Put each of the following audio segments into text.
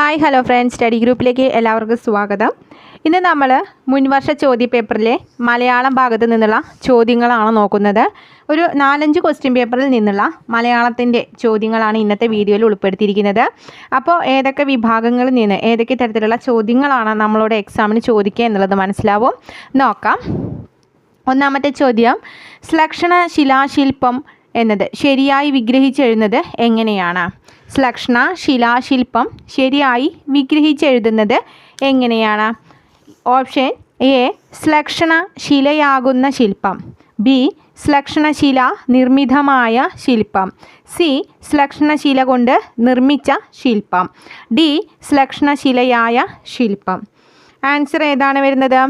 Hi hello friends study ഗ്രൂപ്പിലേക്ക് എല്ലാവർക്കും സ്വാഗതം. ഇന്ന് നമ്മൾ മുൻവർഷ ചോദ്യ പേപ്പറിലെ മലയാളം ഭാഗത്ത് നിന്നുള്ള ചോദ്യങ്ങളാണ് നോക്കുന്നത്. ഒരു നാലഞ്ച് ക്വസ്റ്റ്യൻ പേപ്പറിൽ നിന്നുള്ള മലയാളത്തിന്റെ ചോദ്യങ്ങളാണ് ഇന്നത്തെ വീഡിയോയിൽ ഉൾപ്പെടുത്തിയിരിക്കുന്നത്. അപ്പോൾ ഏതൊക്കെ വിഭാഗങ്ങളിൽ നിന്ന് ഏതൊക്കെ തരത്തിലുള്ള ചോദ്യങ്ങളാണ് നമ്മളോട് എക്സാമിന് ചോദിക്കുക എന്നുള്ളത് മനസ്സിലാവും. നോക്കാം. ഒന്നാമത്തെ ചോദ്യം ശ്ലക്ഷണ ശിലാശില്പം എന്നത് ശരിയായി വിഗ്രഹിച്ചെഴുന്നത് എങ്ങനെയാണ്? ശ്ലക്ഷണ ശിലാശില്പം ശരിയായി വിഗ്രഹിച്ചെഴുതുന്നത് എങ്ങനെയാണ്? ഓപ്ഷൻ എ ശ്ലക്ഷണ ശിലയാകുന്ന ശില്പം. ബി ശ്ലക്ഷണശില നിർമ്മിതമായ ശില്പം. സി ശ്ലക്ഷണശില കൊണ്ട് നിർമ്മിച്ച ശില്പം. ഡി ശ്ലക്ഷണശിലയായ ശില്പം. ആൻസർ ഏതാണ് വരുന്നത്?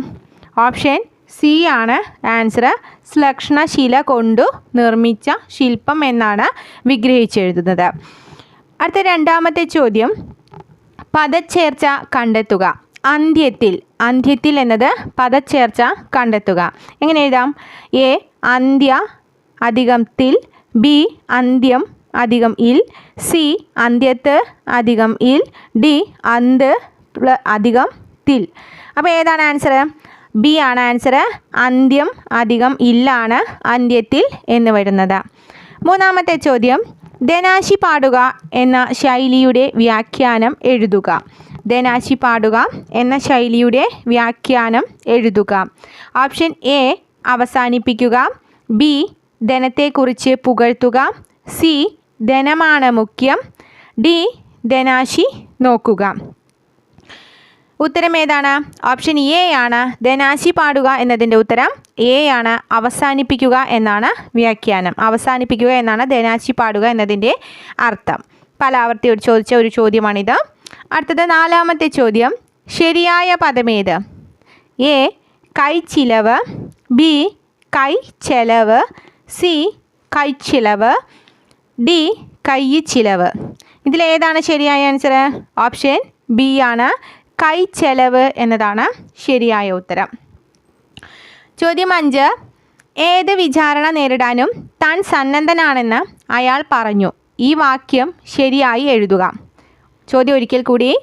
ഓപ്ഷൻ സി ആണ് ആൻസർ. ശ്ലക്ഷണശില കൊണ്ടു നിർമ്മിച്ച ശില്പം എന്നാണ് വിഗ്രഹിച്ചെഴുതുന്നത്. അടുത്ത രണ്ടാമത്തെ ചോദ്യം. പദച്ചേർച്ച കണ്ടെത്തുക. അന്ത്യത്തിൽ. അന്ത്യത്തിൽ എന്നത് പദച്ചേർച്ച കണ്ടെത്തുക. എങ്ങനെ എഴുതാം? എ അന്ത്യ അധികം തിൽ ബി അന്ത്യം അധികം ഇൽ സി അന്ത്യത്ത് അധികം ഇൽ ഡി അന്ത് അധികം തിൽ അപ്പോൾ ഏതാണ് ആൻസർ ബി ആണ് ആൻസർ അന്ത്യം അധികം ഇല്ലാണ് അന്ത്യത്തിൽ എന്ന് വരുന്നത്. മൂന്നാമത്തെ ചോദ്യം. ധനാശി പാടുക എന്ന ശൈലിയുടെ വ്യാഖ്യാനം എഴുതുക. ധനാശി പാടുക എന്ന ശൈലിയുടെ വ്യാഖ്യാനം എഴുതുക. ഓപ്ഷൻ എ അവസാനിപ്പിക്കുക. ബി ധനത്തെക്കുറിച്ച് പുകഴ്ത്തുക. സി ധനമാണ് മുഖ്യം. ഡി ധനാശി നോക്കുക. ഉത്തരം ഏതാണ്? ഓപ്ഷൻ എ ആണ്. ധനാശി പാടുക എന്നതിന്റെ ഉത്തരം എ ആണ്. അവസാനിപ്പിക്കുക എന്നാണ് വ്യാഖ്യാനം. അവസാനിപ്പിക്കുക എന്നാണ് ധനാശി പാടുക എന്നതിന്റെ അർത്ഥം. പല ചോദിച്ച ഒരു ചോദ്യമാണിത്. അടുത്തത് നാലാമത്തെ ചോദ്യം. ശരിയായ പദമേത്? എ കൈ കൈച്ചിലവ് ബി കൈ ചെലവ്. സി കൈച്ചിലവ് ഡി കൈ ചിലവ്. ഇതിലേതാണ് ശരിയായ ആൻസർ ഓപ്ഷൻ ബി ആണ്. കൈച്ചെലവ് എന്നതാണ് ശരിയായ ഉത്തരം. ചോദ്യം അഞ്ച്. ഏത് വിചാരണ നേരിടാനും താൻ സന്നദ്ധനാണെന്ന് അയാൾ പറഞ്ഞു. ഈ വാക്യം ശരിയായി എഴുതുക. ചോദ്യം ഒരിക്കൽ കൂടി.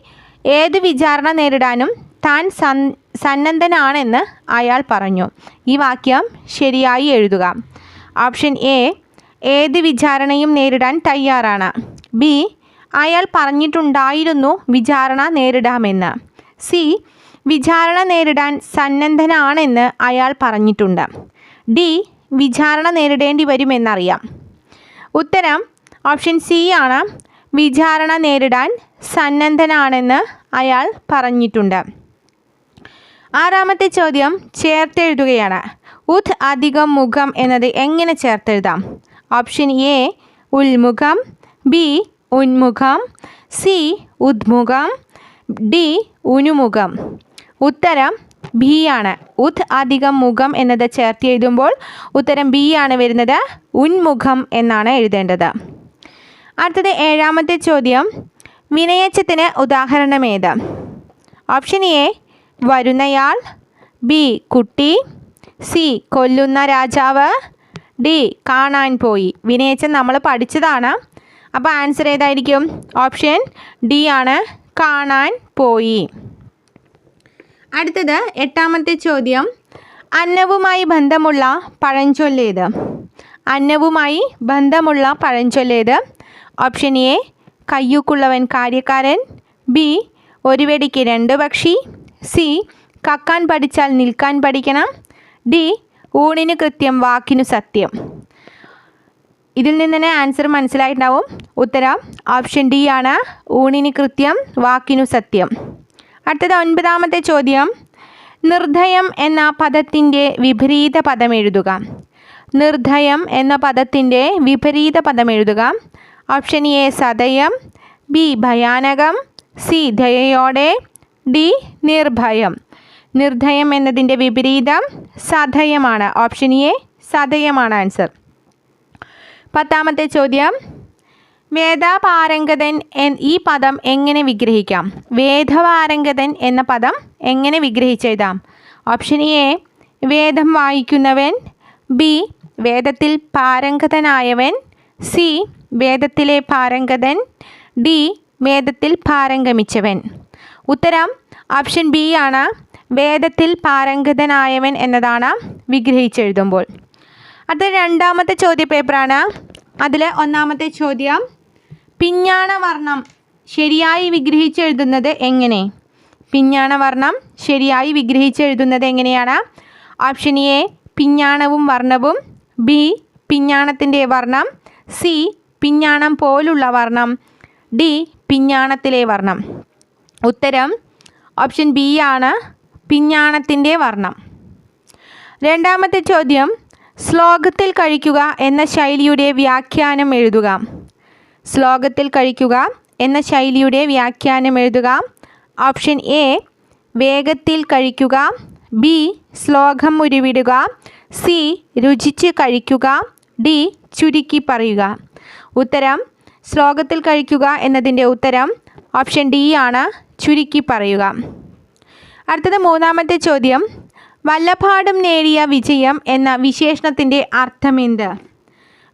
ഏത് വിചാരണ നേരിടാനും താൻ സൻ സന്നദ്ധനാണെന്ന് അയാൾ പറഞ്ഞു. ഈ വാക്യം ശരിയായി എഴുതുക. Option A. ഏത് വിചാരണയും നേരിടാൻ തയ്യാറാണ്. ബി. അയാൾ പറഞ്ഞിട്ടുണ്ടായിരുന്നു വിചാരണ നേരിടാമെന്ന്. സി. വിചാരണ നേരിടാൻ സന്നദ്ധനാണെന്ന് അയാൾ പറഞ്ഞിട്ടുണ്ട്. ഡി. വിചാരണ നേരിടേണ്ടി വരുമെന്നറിയാം. ഉത്തരം ഓപ്ഷൻ സി ആണ്. വിചാരണ നേരിടാൻ സന്നദ്ധനാണെന്ന് അയാൾ പറഞ്ഞിട്ടുണ്ട്. ആറാമത്തെ ചോദ്യം ചേർത്തെഴുതുകയാണ്. ഉത് അധികം മുഖം എന്നത് എങ്ങനെ ചേർത്തെഴുതാം? ഓപ്ഷൻ എ ഉൽമുഖം ബി ഉന്മുഖം സി ഉദ്മുഖം ഡി ഉനുമുഖം. ഉത്തരം ബി ആണ്. ഉത് അധികം മുഖം എന്നത് ചേർത്ത് എഴുതുമ്പോൾ ഉത്തരം ബി ആണ് വരുന്നത് ഉന്മുഖം എന്നാണ് എഴുതേണ്ടത്. അടുത്തത് ഏഴാമത്തെ ചോദ്യം വിനയച്ചത്തിന് ഉദാഹരണമേത് ഓപ്ഷൻ എ വരുന്നയാൾ ബി കുട്ടി സി കൊല്ലുന്ന രാജാവ് ഡി കാണാൻ പോയി. വിനയച്ചൻ നമ്മൾ പഠിച്ചതാണ്. അപ്പോൾ ആൻസർ ഏതായിരിക്കും? ഓപ്ഷൻ ഡി ആണ്. കാണാൻ പോയി. അടുത്തത് എട്ടാമത്തെ ചോദ്യം. അന്നവുമായി ബന്ധമുള്ള പഴഞ്ചൊല്ലേത്. അന്നവുമായി ബന്ധമുള്ള പഴഞ്ചൊല്ലേത്. ഓപ്ഷൻ എ കയ്യൂക്കുള്ളവൻ കാര്യക്കാരൻ. ബി ഒരു വെടിക്ക് രണ്ട് പക്ഷി. സി കക്കാൻ പഠിച്ചാൽ നിൽക്കാൻ പഠിക്കണം. ഡി ഊണിന് കൃത്യം വാക്കിനു സത്യം. ഇതിൽ നിന്ന് തന്നെ ആൻസർ മനസ്സിലായിട്ടുണ്ടാവും. ഉത്തരം ഓപ്ഷൻ ഡി ആണ്. ഊണിന് കൃത്യം വാക്കിനു സത്യം. അടുത്തത് ഒൻപതാമത്തെ ചോദ്യം. നിർദ്ധയം എന്ന പദത്തിന്റെ വിപരീത പദം എഴുതുക. നിർദ്ധയം എന്ന പദത്തിന്റെ വിപരീത പദം എഴുതുക. ഓപ്ഷൻ എ സതയം ബി ഭയാനകം. സി ദയയോടെ. ഡി നിർഭയം. നിർദ്ധയം എന്നതിന്റെ വിപരീതം സദയമാണ്. ഓപ്ഷൻ എ സതയമാണ് ആൻസർ പത്താമത്തെ ചോദ്യം. വേദപാരംഗതൻ ഈ പദം എങ്ങനെ വിഗ്രഹിക്കാം? വേദപാരംഗതൻ എന്ന പദം എങ്ങനെ വിഗ്രഹിച്ചെഴുതാം? ഓപ്ഷൻ എ വേദം വായിക്കുന്നവൻ. ബി വേദത്തിൽ പാരംഗതനായവൻ. സി വേദത്തിലെ പാരംഗതൻ. ഡി വേദത്തിൽ പാരംഗമിച്ചവൻ. ഉത്തരം ഓപ്ഷൻ ബി ആണ്. വേദത്തിൽ പാരംഗതനായവൻ എന്നതാണ് വിഗ്രഹിച്ചെഴുതുമ്പോൾ. അത് രണ്ടാമത്തെ ചോദ്യ പേപ്പറാണ്. അതിൽ ഒന്നാമത്തെ ചോദ്യം പിഞ്ഞാണ വർണം ശരിയായി വിഗ്രഹിച്ചെഴുതുന്നത് എങ്ങനെ? പിഞ്ഞാണ വർണം ശരിയായി വിഗ്രഹിച്ചെഴുതുന്നത് എങ്ങനെയാണ്? ഓപ്ഷൻ എ പിഞ്ഞാണവും വർണവും ബി പിഞ്ഞാണത്തിന്റെ വർണം സി പിഞ്ഞാണം പോലുള്ള വർണം ഡി പിഞ്ഞാണത്തിലെ വർണം. ഉത്തരം ഓപ്ഷൻ ബി ആണ് പിഞ്ഞാണത്തിന്റെ വർണം. രണ്ടാമത്തെ ചോദ്യം ശ്ലോകത്തിൽ കഴിക്കുക എന്ന ശൈലിയുടെ വ്യാഖ്യാനം എഴുതുക. ശ്ലോകത്തിൽ കഴിക്കുക എന്ന ശൈലിയുടെ വ്യാഖ്യാനം എഴുതുക. ഓപ്ഷൻ എ വേഗത്തിൽ കഴിക്കുക. ബി ശ്ലോകം ഉരുവിടുക. സി രുചിച്ച് കഴിക്കുക. ഡി ചുരുക്കി പറയുക. ഉത്തരം ശ്ലോകത്തിൽ കഴിക്കുക എന്നതിന്റെ ഉത്തരം ഓപ്ഷൻ ഡി ആണ്. ചുരുക്കി പറയുക. അടുത്തത് മൂന്നാമത്തെ ചോദ്യം. വല്ലപാടും നേടിയ വിജയം എന്ന വിശേഷണത്തിന്റെ അർത്ഥമെന്ത്?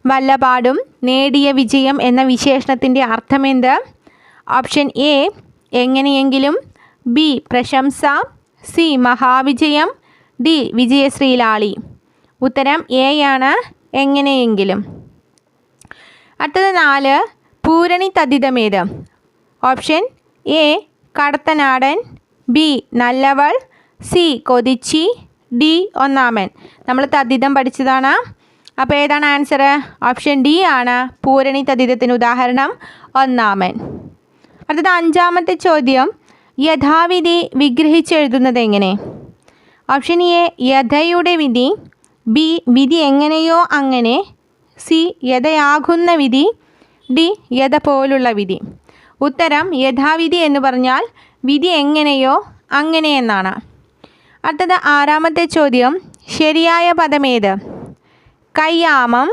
വല്ലപാടും നേടിയ വിജയം എന്ന വിശേഷണത്തിന്റെ അർത്ഥമെന്ത്? ഓപ്ഷൻ എ എങ്ങനെയെങ്കിലും. ബി പ്രശംസ. സി മഹാവിജയം. ഡി വിജയശ്രീലാളി. ഉത്തരം എ ആണ് എങ്ങനെയെങ്കിലും. അടുത്തത് നാല് പൂരണി തദ്ധിതമേത് ഓപ്ഷൻ എ കടത്തനാടൻ. ബി നല്ലവൾ. സി കൊതിച്ചി ഡി ഒന്നാമൻ. നമ്മൾ തദ്ധിതം പഠിച്ചതാണ്. അപ്പോൾ ഏതാണ് ആൻസർ ഓപ്ഷൻ ഡി ആണ്. പൂരണി തദ്ധിതത്തിന് ഉദാഹരണം ഒന്നാമൻ. അടുത്തത് അഞ്ചാമത്തെ ചോദ്യം. യഥാവിധി വിഗ്രഹിച്ചെഴുതുന്നത് എങ്ങനെ? ഓപ്ഷൻ എ യഥയുടെ വിധി. ബി വിധി എങ്ങനെയോ അങ്ങനെ. സി യഥയാകുന്ന വിധി. ഡി യഥ പോലുള്ള വിധി. ഉത്തരം യഥാവിധി എന്ന് പറഞ്ഞാൽ വിധി എങ്ങനെയോ അങ്ങനെ എന്നാണ്. അടുത്തത് ആറാമത്തെ ചോദ്യം. ശരിയായ പദമേത്? കയ്യാമം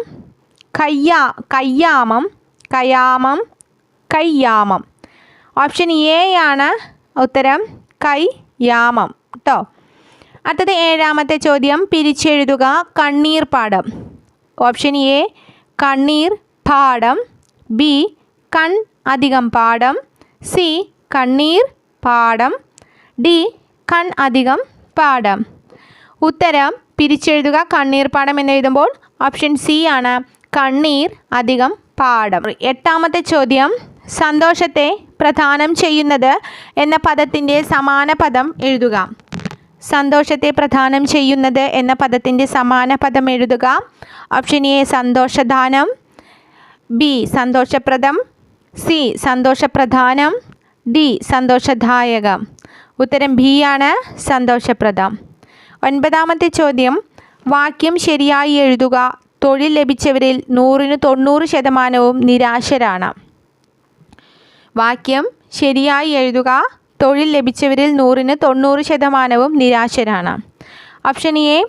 കയ്യാ കയ്യാമം കയാമം കയ്യാമം. ഓപ്ഷൻ എ ആണ് ഉത്തരം. കൈ യാമം കേട്ടോ അടുത്തത് ഏഴാമത്തെ ചോദ്യം. പിരിച്ചെഴുതുക കണ്ണീർ പാടം ഓപ്ഷൻ എ കണ്ണീർ പാടം ബി കൺ അധികം പാടം സി കണ്ണീർ പാടം ഡി കൺ അധികം പാടം ഉത്തരം പിരിച്ചെഴുതുക കണ്ണീർ പാഠം എന്ന് എഴുതുമ്പോൾ ഓപ്ഷൻ സി ആണ്. കണ്ണീർ അധികം പാഠം. എട്ടാമത്തെ ചോദ്യം സന്തോഷത്തെ പ്രധാനം ചെയ്യുന്നത് എന്ന പദത്തിന്റെ സമാന പദം എഴുതുക. സന്തോഷത്തെ പ്രധാനം ചെയ്യുന്നത് എന്ന പദത്തിന്റെ സമാന പദം എഴുതുക. ഓപ്ഷൻ എ സന്തോഷദാനം. ബി സന്തോഷപ്രദം. സി സന്തോഷപ്രധാനം. ഡി സന്തോഷദായകം. ഉത്തരം ബി ആണ് സന്തോഷപ്രദം. ഒൻപതാമത്തെ ചോദ്യം വാക്യം ശരിയായി എഴുതുക. തൊഴിൽ ലഭിച്ചവരിൽ നൂറിന് തൊണ്ണൂറ് ശതമാനവും നിരാശരാണ്. വാക്യം ശരിയായി എഴുതുക. തൊഴിൽ ലഭിച്ചവരിൽ നൂറിന് തൊണ്ണൂറ് ശതമാനവും നിരാശരാണ്. ഓപ്ഷൻ എ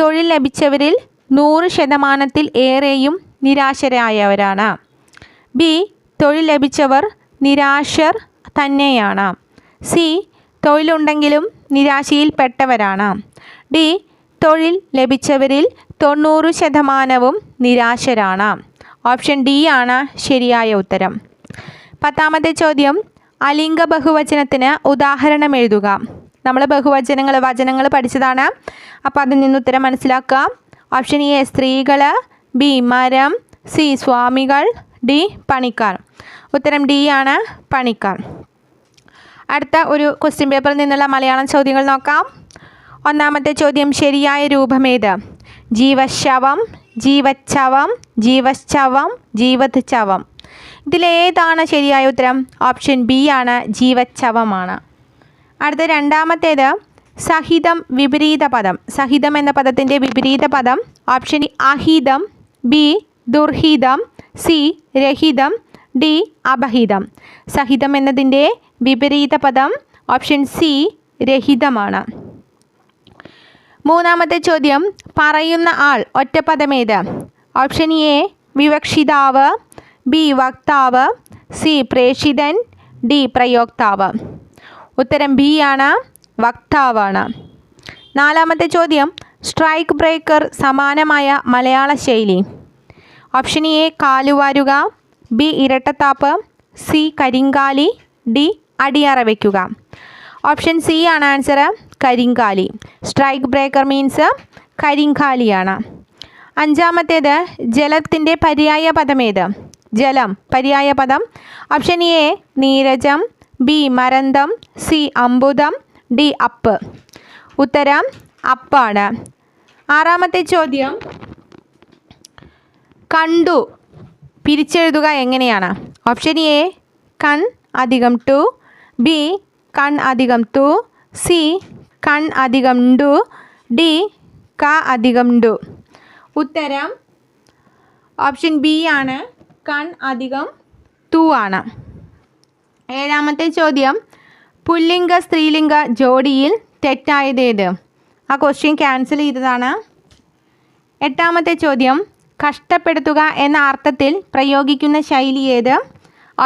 തൊഴിൽ ലഭിച്ചവരിൽ നൂറ് ശതമാനത്തിൽ ഏറെയും നിരാശരായവരാണ്. ബി തൊഴിൽ ലഭിച്ചവർ നിരാശർ തന്നെയാണ്. സി തൊഴിലുണ്ടെങ്കിലും നിരാശയിൽപ്പെട്ടവരാണ്. ഡി. തൊഴിൽ ലഭിച്ചവരിൽ തൊണ്ണൂറ് ശതമാനവും നിരാശരാണ്. ഓപ്ഷൻ ഡി ആണ് ശരിയായ ഉത്തരം. പത്താമത്തെ ചോദ്യം. അലിംഗ ബഹുവചനത്തിന് ഉദാഹരണം എഴുതുക. നമ്മൾ ബഹുവചനങ്ങൾ വചനങ്ങൾ പഠിച്ചതാണ്. അപ്പോൾ അതിൽ നിന്ന് ഉത്തരം മനസ്സിലാക്കുക. ഓപ്ഷൻ എ സ്ത്രീകൾ ബി മരം സി സ്വാമികൾ ഡി പണിക്കാർ. ഉത്തരം ഡി ആണ് പണിക്കാർ. അടുത്ത ഒരു ക്വസ്റ്റ്യൻ പേപ്പറിൽ നിന്നുള്ള മലയാളം ചോദ്യങ്ങൾ നോക്കാം. ഒന്നാമത്തെ ചോദ്യം ശരിയായ രൂപമേത്? ജീവശവം ജീവച്ചവം ജീവശ്ചവം ജീവത് ചവം ഇതിലേതാണ് ശരിയായ ഉത്തരം? ഓപ്ഷൻ ബി ആണ് ജീവച്ചവമാണ് അടുത്ത രണ്ടാമത്തേത് സഹിതം വിപരീത പദം. സഹിതം എന്ന പദത്തിന്റെ വിപരീത പദം ഓപ്ഷൻ അഹിതം ബി ദുർഹിതം സി രഹിതം ഡി അപഹിതം. സഹിതം എന്നതിന്റെ വിപരീത പദം ഓപ്ഷൻ സി രഹിതമാണ്. മൂന്നാമത്തെ ചോദ്യം പറയുന്ന ആൾ ഒറ്റപ്പദമേത് ഓപ്ഷൻ എ വിവക്ഷിതാവ് ബി വക്താവ് സി പ്രേഷിതൻ ഡി പ്രയോക്താവ്. ഉത്തരം ബി ആണ് വക്താവാണ്. നാലാമത്തെ ചോദ്യം സ്ട്രൈക്ക് ബ്രേക്കർ സമാനമായ മലയാള ശൈലി. ഓപ്ഷൻ എ കാലുവാരുക ബി ഇരട്ടത്താപ്പ് സി കരിങ്കാലി ഡി അടിയറ വയ്ക്കുക ഓപ്ഷൻ സി ആണ് ആൻസർ കരിങ്കാലി. സ്ട്രൈക്ക് ബ്രേക്കർ മീൻസ് കരിങ്കാലിയാണ്. അഞ്ചാമത്തേത് ജലത്തിന്റെ പര്യായ പദമേത് ജലം പര്യായ പദം. ഓപ്ഷൻ എ നീരജം. ബി മരന്തം. സി അമ്പുതം. ഡി അപ്പ്. ഉത്തരം അപ്പാണ്. ആറാമത്തെ ചോദ്യം. കണ്ടു. പിരിച്ചെഴുതുക എങ്ങനെയാണ്? ഓപ്ഷൻ എ കൺ അധികം ടു. ബി കൺ അധികം തു. സി കൺ അധികം ഡു ഡി ക അധികം ഡു ഉത്തരം ഓപ്ഷൻ ബി ആണ്. കൺ അധികം തു ആണ്. ഏഴാമത്തെ ചോദ്യം. പുല്ലിംഗ സ്ത്രീലിംഗ ജോഡിയിൽ തെറ്റായത് ഏത്? ആ ക്വസ്റ്റ്യൻ ക്യാൻസൽ ചെയ്തതാണ്. എട്ടാമത്തെ ചോദ്യം. കഷ്ടപ്പെടുത്തുക എന്ന അർത്ഥത്തിൽ പ്രയോഗിക്കുന്ന ശൈലി ഏത്?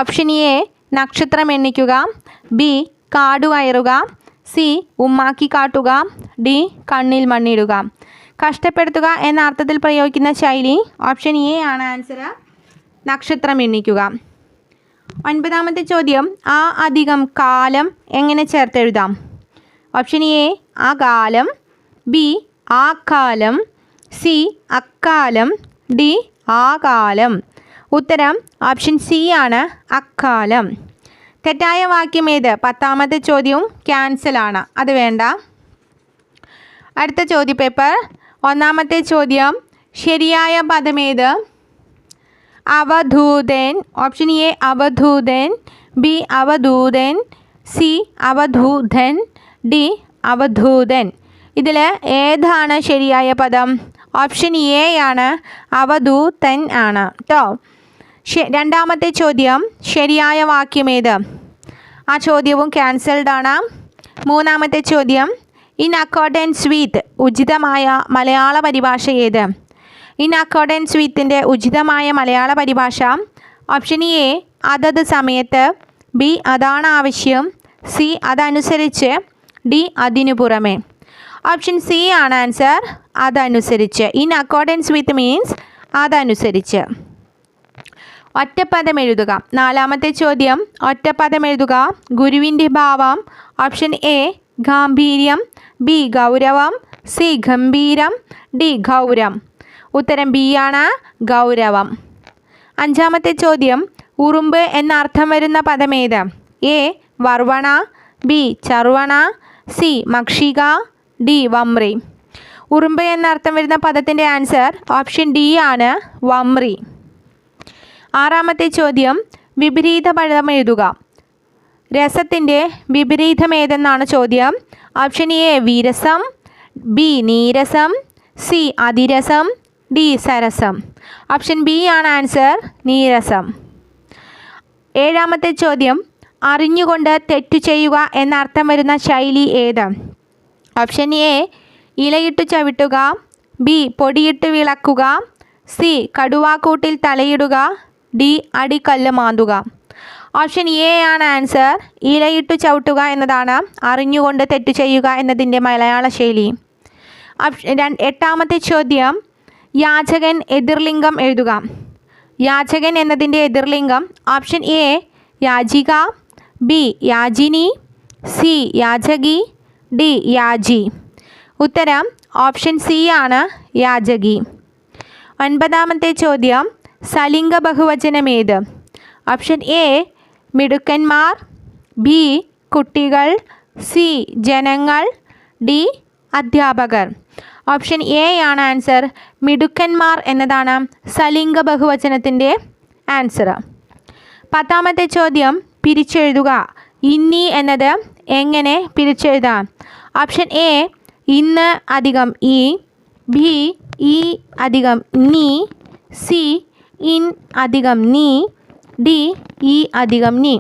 ഓപ്ഷൻ എ നക്ഷത്രം എണ്ണിക്കുക. ബി കാടു കയറുക. സി ഉമ്മാക്കി കാട്ടുക. ഡി കണ്ണിൽ മണ്ണിടുക. കഷ്ടപ്പെടുത്തുക എന്ന അർത്ഥത്തിൽ പ്രയോഗിക്കുന്ന ശൈലി ഓപ്ഷൻ എ ആണ് ആൻസർ. നക്ഷത്രം എണ്ണിക്കുക. ഒൻപതാമത്തെ ചോദ്യം ആ അധികം കാലം എങ്ങനെ ചേർത്തെഴുതാം? ഓപ്ഷൻ എ ആ കാലം. ബി ആ കാലം. സി അക്കാലം. ഡി ആ കാലം. ഉത്തരം ഓപ്ഷൻ സി ആണ്. അക്കാലം. തെറ്റായ വാക്യം ഏത്? പത്താമത്തെ ചോദ്യവും ക്യാൻസലാണ് അത് വേണ്ട. അടുത്ത ചോദ്യ പേപ്പർ ഒന്നാമത്തെ ചോദ്യം ശരിയായ പദം പദമേത് അവധൂതൻ. ഓപ്ഷൻ എ അവധൂതൻ. ബി അവധൂതൻ. സി അവധൂതൻ. ഡി അവധൂതൻ. ഇതിൽ ഏതാണ് ശരിയായ പദം? ഓപ്ഷൻ എ ആണ്. അവധൂതൻ ആണ്. കേട്ടോ രണ്ടാമത്തെ ചോദ്യം ശരിയായ വാക്യം ഏത്? ആ ചോദ്യവും ക്യാൻസൽഡ് ആണ്. മൂന്നാമത്തെ ചോദ്യം ഇൻ അക്കോർഡൻസ് വിത്ത് ഉചിതമായ മലയാള പരിഭാഷ ഏത്? ഇൻ അക്കോർഡൻസ് വിത്തിന്റെ ഉചിതമായ മലയാള പരിഭാഷ ഓപ്ഷൻ എ അതത് സമയത്ത് ബി അതാണ് ആവശ്യം സി അതനുസരിച്ച് ഡി അതിനു പുറമെ. ഓപ്ഷൻ സി ആണ് ആൻസർ അതനുസരിച്ച്. ഇൻ അക്കോർഡൻസ് വിത്ത് മീൻസ് അതനുസരിച്ച്. ഒറ്റപ്പദം എഴുതുക. നാലാമത്തെ ചോദ്യം ഒറ്റപ്പദം എഴുതുക ഗുരുവിന്റെ ഭാവം ഓപ്ഷൻ എ ഗാംഭീര്യം ബി ഗൗരവം സി ഗംഭീരം ഡി ഗൗരം. ഉത്തരം ബി ആണ് ഗൗരവം. അഞ്ചാമത്തെ ചോദ്യം ഉറുമ്പ് എന്ന അർത്ഥം വരുന്ന പദമേത് എ വർവണ ബി ചർവണ സി മക്ഷിക ഡി വമ്രി. ഉറുമ്പ് എന്നർത്ഥം വരുന്ന പദത്തിന്റെ ആൻസർ ഓപ്ഷൻ ഡി ആണ് വമ്രി. ആറാമത്തെ ചോദ്യം വിപരീത പഴം എഴുതുക. രസത്തിന്റെ വിപരീതം ഏതെന്നാണ് ചോദ്യം. ഓപ്ഷൻ എ വീരസം. ബി നീരസം. സി അതിരസം. ഡി സരസം. ഓപ്ഷൻ ബി ആണ് ആൻസർ നീരസം. ഏഴാമത്തെ ചോദ്യം അറിഞ്ഞുകൊണ്ട് തെറ്റു ചെയ്യുക എന്നർത്ഥം വരുന്ന ശൈലി ഏത്? ഓപ്ഷൻ എ ഇലയിട്ട് ചവിട്ടുക. ബി പൊടിയിട്ട് വിളക്കുക. സി കടുവാക്കൂട്ടിൽ തലയിടുക. ഡി അടിക്കല്ല് മാന്തുക. ഓപ്ഷൻ എ ആണ് ആൻസർ. ഇലയിട്ടു ചവിട്ടുക എന്നതാണ്. അറിഞ്ഞുകൊണ്ട് തെറ്റ് ചെയ്യുക എന്നതിന്റെ മലയാള ശൈലി. എട്ടാമത്തെ ചോദ്യം. യാചകൻ എതിർലിംഗം എഴുതുക. യാചകൻ എന്നതിന്റെ എതിർലിംഗം. ഓപ്ഷൻ എ യാചിക. ബി യാചിനി. സി യാചകി. ഡി യാജി ഉത്തരം ഓപ്ഷൻ സി ആണ് യാചകി. ഒൻപതാമത്തെ ചോദ്യം. സലിംഗ ബഹുവചനം ഏത് ഓപ്ഷൻ എ മിടുക്കന്മാർ. ബി കുട്ടികൾ. സി ജനങ്ങൾ. ഡി അധ്യാപകർ. ഓപ്ഷൻ എ ആണ് ആൻസർ മിടുക്കന്മാർ എന്നതാണ് സലിംഗ ബഹുവചനത്തിന്റെ ആൻസർ പത്താമത്തെ ചോദ്യം പിരിച്ചെഴുതുക. ഇന്നി എന്നത് എങ്ങനെ പിരിച്ചെഴുതാം? ഓപ്ഷൻ എ ഇന്ന് അധികം ഇ. ബി ഇ അധികം നീ സി ഇൻ അധികം നീ ഡി ഇ അധികം നീ.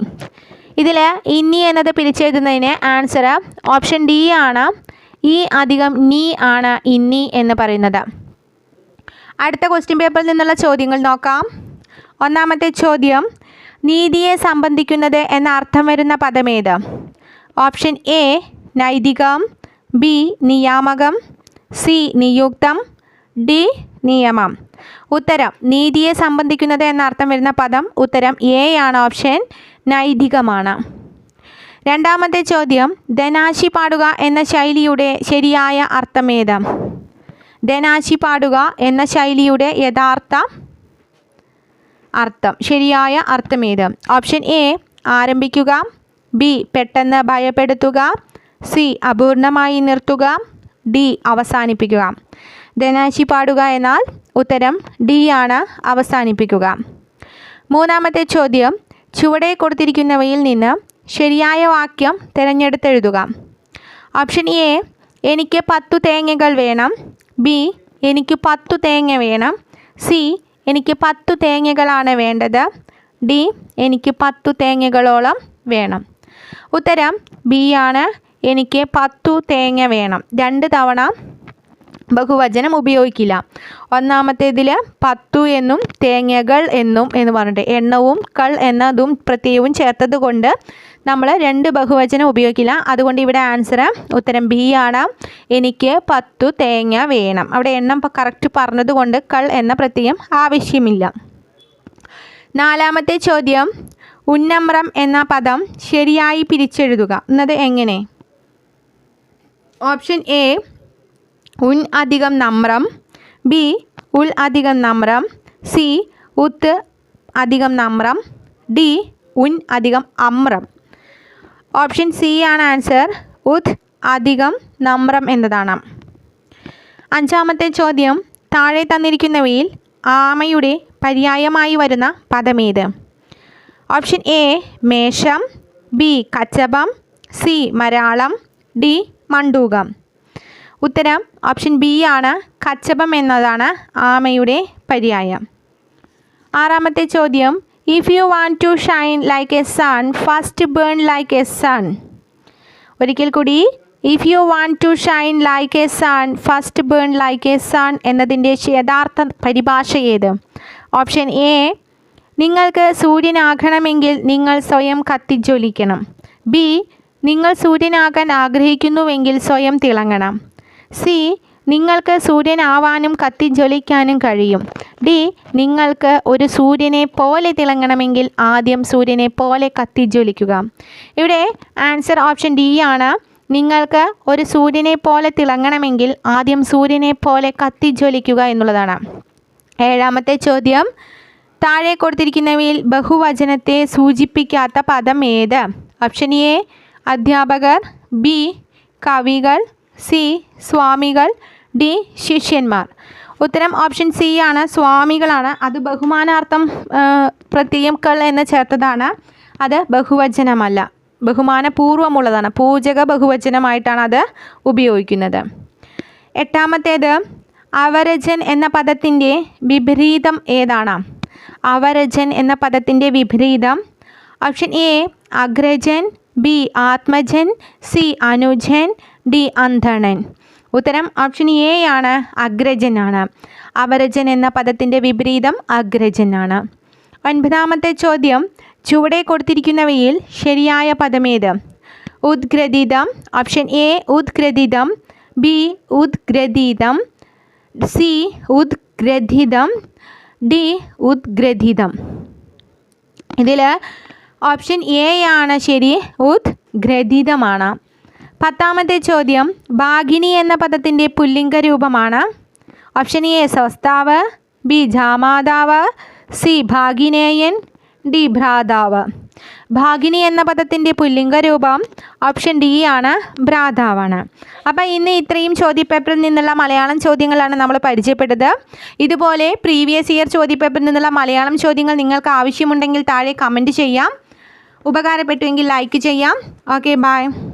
ഇതിൽ ഇന്നി എന്നത് പിരിച്ചെഴുതുന്നതിന് ആൻസർ ഓപ്ഷൻ ഡി ആണ്. ഈ അധികം നീ ആണ് ഇന്നി എന്ന് പറയുന്നത്. അടുത്ത ക്വസ്റ്റ്യൻ പേപ്പറിൽ നിന്നുള്ള ചോദ്യങ്ങൾ നോക്കാം. ഒന്നാമത്തെ ചോദ്യം നീതിയെ സംബന്ധിക്കുന്നത് എന്ന അർത്ഥം വരുന്ന പദമേത് ഓപ്ഷൻ എ നൈതികം ബി നിയാമകം സി നിയുക്തം ഡി നിയമം. ഉത്തരം നീതിയെ സംബന്ധിക്കുന്നത് എന്ന അർത്ഥം വരുന്ന പദം ഉത്തരം എ ആണ്. ഓപ്ഷൻ നൈതികമാണ്. രണ്ടാമത്തെ ചോദ്യം ധനാശി പാടുക എന്ന ശൈലിയുടെ ശരിയായ അർത്ഥമേത് ധനാശി പാടുക എന്ന ശൈലിയുടെ യഥാർത്ഥ അർത്ഥം ശരിയായ അർത്ഥമേത് ഓപ്ഷൻ എ ആരംഭിക്കുക. ബി പെട്ടെന്ന് ഭയപ്പെടുത്തുക. സി അപൂർണമായി നിർത്തുക. ഡി അവസാനിപ്പിക്കുക. ധനാശി പാടുക എന്നാൽ ഉത്തരം ഡി ആണ് അവസാനിപ്പിക്കുക. മൂന്നാമത്തെ ചോദ്യം ചുവടെ കൊടുത്തിരിക്കുന്നവയിൽ നിന്ന് ശരിയായ വാക്യം തിരഞ്ഞെടുത്തെഴുതുക. ഓപ്ഷൻ എ എനിക്ക് പത്തു തേങ്ങകൾ വേണം. ബി എനിക്ക് പത്തു തേങ്ങ വേണം. സി എനിക്ക് പത്തു തേങ്ങകളാണ് വേണ്ടത്. ഡി എനിക്ക് പത്തു തേങ്ങകളോളം വേണം. ഉത്തരം ബി ആണ്. എനിക്ക് പത്തു തേങ്ങ വേണം. രണ്ട് തവണ ബഹുവചനം ഉപയോഗിക്കില്ല. ഒന്നാമത്തേതിൽ പത്തു എന്നും തേങ്ങകൾ എന്നും എന്ന് പറഞ്ഞിട്ട് എണ്ണവും കൾ എന്നതും പ്രത്യയവും ചേർത്തത് കൊണ്ട് നമ്മൾ രണ്ട് ബഹുവചനം ഉപയോഗിക്കില്ല. അതുകൊണ്ട് ഇവിടെ ആൻസർ ഉത്തരം ബി ആണ്. എനിക്ക് പത്തു തേങ്ങ വേണം. അവിടെ എണ്ണം കറക്റ്റ് പറഞ്ഞതുകൊണ്ട് കൾ എന്ന പ്രത്യയം ആവശ്യമില്ല. നാലാമത്തെ ചോദ്യം. ഉന്നമ്രം എന്ന പദം ശരിയായി പിരിച്ചെഴുതുക. എന്നത് എങ്ങനെ? ഓപ്ഷൻ എ ഉൻ അധികം നമ്രം ബി ഉൾ അധികം നമ്രം സി ഉത്ത് അധികം നമ്രം ഡി ഉൻ അധികം അമ്രം. ഓപ്ഷൻ സി ആണ് ആൻസർ. ഉത് അധികം നമ്രം എന്നതാണ്. അഞ്ചാമത്തെ ചോദ്യം. താഴെ തന്നിരിക്കുന്നവയിൽ ആമയുടെ പര്യായമായി വരുന്ന പദമേത് ഓപ്ഷൻ എ മേശം ബി കച്ചപം സി മരാളം ഡി മണ്ടൂകം. ഉത്തരം ഓപ്ഷൻ ബി ആണ് കച്ചപം എന്നതാണ് ആമയുടെ പര്യായം. ആറാമത്തെ ചോദ്യം if you want to shine like a sun first burn like a sun ഒരിക്കൽ കൂടി if you want to shine like a sun first burn like a sun എന്നതിന്റെ യഥാർത്ഥ പരിഭാഷ ഏത്? ഓപ്ഷൻ എ നിങ്ങൾക്ക് സൂര്യനാകണമെങ്കിൽ നിങ്ങൾ സ്വയം കത്തിജ്വലിക്കണം. ബി നിങ്ങൾ സൂര്യനാകാൻ ആഗ്രഹിക്കുന്നുവെങ്കിൽ സ്വയം തിളങ്ങണം. സി നിങ്ങൾക്ക് സൂര്യനാവാനും കത്തിജ്വലിക്കാനും കഴിയും. ഡി നിങ്ങൾക്ക് ഒരു സൂര്യനെ പോലെ തിളങ്ങണമെങ്കിൽ ആദ്യം സൂര്യനെ പോലെ കത്തിജ്വലിക്കുക ഇവിടെ ആൻസർ ഓപ്ഷൻ ഡി ആണ്. നിങ്ങൾക്ക് ഒരു സൂര്യനെ പോലെ തിളങ്ങണമെങ്കിൽ ആദ്യം സൂര്യനെ പോലെ കത്തിജ്വലിക്കുക എന്നുള്ളതാണ്. ഏഴാമത്തെ ചോദ്യം. താഴെ കൊടുത്തിരിക്കുന്നവയിൽ ബഹുവചനത്തെ സൂചിപ്പിക്കാത്ത പദം ഏത്? ഓപ്ഷൻ എ അധ്യാപകർ. ബി കവികൾ. സി സ്വാമികൾ ഡി ശിഷ്യന്മാർ. ഉത്തരം ഓപ്ഷൻ സി ആണ്. സ്വാമികളാണ്. അത് ബഹുമാനാർത്ഥം ആ, പ്രത്യയം കൾ എന്ന് ചേർത്തതാണ്. അത് ബഹുവചനമല്ല. ബഹുമാനപൂർവമുള്ളതാണ്. പൂജക ബഹുവചനമായിട്ടാണ് അത് ഉപയോഗിക്കുന്നത്. എട്ടാമത്തേത് അവരജൻ എന്ന പദത്തിന്റെ വിപരീതം ഏതാണ്? അവരജൻ എന്ന പദത്തിന്റെ വിപരീതം. ഓപ്ഷൻ എ അഗ്രജൻ ബി ആത്മജൻ സി അനുജൻ ഡി അന്ധണൻ. ഉത്തരം ഓപ്ഷൻ എ ആണ് അഗ്രജനാണ്. അവരജൻ എന്ന പദത്തിന്റെ വിപരീതം അഗ്രജനാണ്. ഒൻപതാമത്തെ ചോദ്യം ചുവടെ കൊടുത്തിരിക്കുന്നവയിൽ ശരിയായ പദമേത്? ഉദ്ഗ്രഥിതം ഓപ്ഷൻ എ ഉദ്ഗ്രഥിതം ബി ഉദ്ഗ്രഥിതം സി ഉദ്ഗ്രഥിതം ഡി ഉദ്ഗ്രഥിതം. ഇതിൽ ഓപ്ഷൻ എ ആണ് ശരി ഉദ്ഗ്രഥിതമാണ്. പത്താമത്തെ ചോദ്യം ഭാഗിനി എന്ന പദത്തിന്റെ പുല്ലിംഗ രൂപമാണ് ഓപ്ഷൻ എ സ്വസ്താവ് ബി ജാമാതാവ്. സി ഭാഗിനേയൻ. ഡി ഭ്രാതാവ്. ഭാഗിനി എന്ന പദത്തിന്റെ പുല്ലിംഗ രൂപം ഓപ്ഷൻ ഡി ആണ് ഭ്രാതാവാണ്. അപ്പോൾ ഇന്ന് ഇത്രയും ചോദ്യപേപ്പറിൽ നിന്നുള്ള മലയാളം ചോദ്യങ്ങളാണ് നമ്മൾ പരിചയപ്പെട്ടത്. ഇതുപോലെ പ്രീവിയസ് ഇയർ ചോദ്യപേപ്പറിൽ നിന്നുള്ള മലയാളം ചോദ്യങ്ങൾ നിങ്ങൾക്ക് ആവശ്യമുണ്ടെങ്കിൽ താഴെ കമന്റ് ചെയ്യാം. ഉപകാരപ്പെട്ടുവെങ്കിൽ ലൈക്ക് ചെയ്യാം. Okay bye